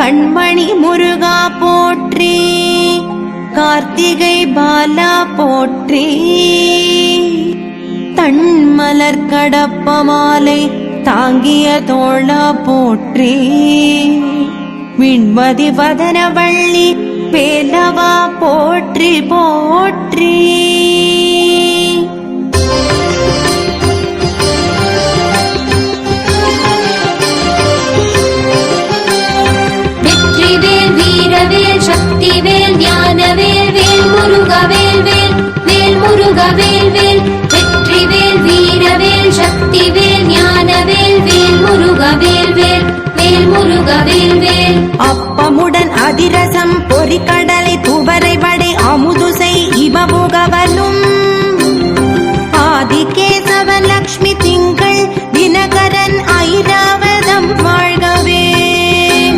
கண்மணி முருகா போற்றி கார்த்திகை பாலா போற்றி. தன்மலர் கடப்ப மாலை தாங்கிய தோழா போற்றி. விண்மதி வதனவள்ளி பேலவா போற்றி போற்றி. அப்பமுடன் அதிரசம் பொறிக்கடல்